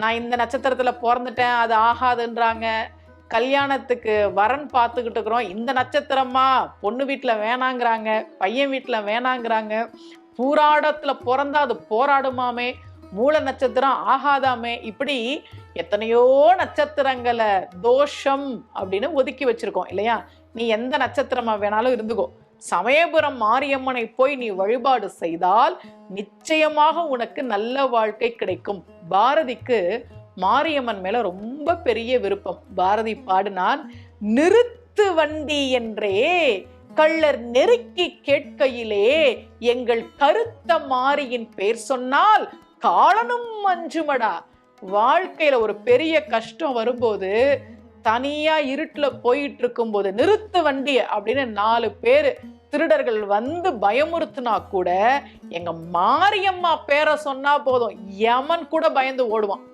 நான் இந்த நட்சத்திரத்தில் பிறந்துட்டேன் அது ஆகாதுன்றாங்க. கல்யாணத்துக்கு வரன் பார்த்துக்கிட்டு இருக்கிறோம். இந்த நட்சத்திரமா பொண்ணு வீட்டில் வேணாங்கிறாங்க பையன் வீட்டில் வேணாங்கிறாங்க. பூராடத்தில் பிறந்தா அது போராடுமாமே மூல நட்சத்திரம் ஆகாதாமே. இப்படி எத்தனையோ நட்சத்திரங்களை தோஷம் அப்படின்னு ஒதுக்கி வச்சிருக்கோம் இல்லையா? நீ எந்த நட்சத்திரமா வேணாலும் இருந்துக்கோ. சமயபுரம் மாரியம்மனை போய் நீ வழிபாடு செய்தால் நிச்சயமாக உனக்கு நல்ல வாழ்க்கை கிடைக்கும். பாரதிக்கு மாரியம்மன் மேல ரொம்ப பெரிய விருப்பம். பாரதி பாடினான் நிறுத்து வண்டி என்றே கள்ளர் நெருக்கி கேட்கையிலே எங்கள் கருத்த மாரியின் பெயர் சொன்னால் காலனும் மஞ்சுமடா வாழ்க்கையில ஒரு பெரிய கஷ்டம் வரும்போது தனியா இருட்டுல போயிட்டு இருக்கும்போது நிறுத்து வண்டி அப்படின்னு நாலு பேர் திருடர்கள் வந்து பயமுறுத்தினா கூட எங்க மாரியம்மா பேரை சொன்னா போதும். யமன் கூட பயந்து ஓடுவான்.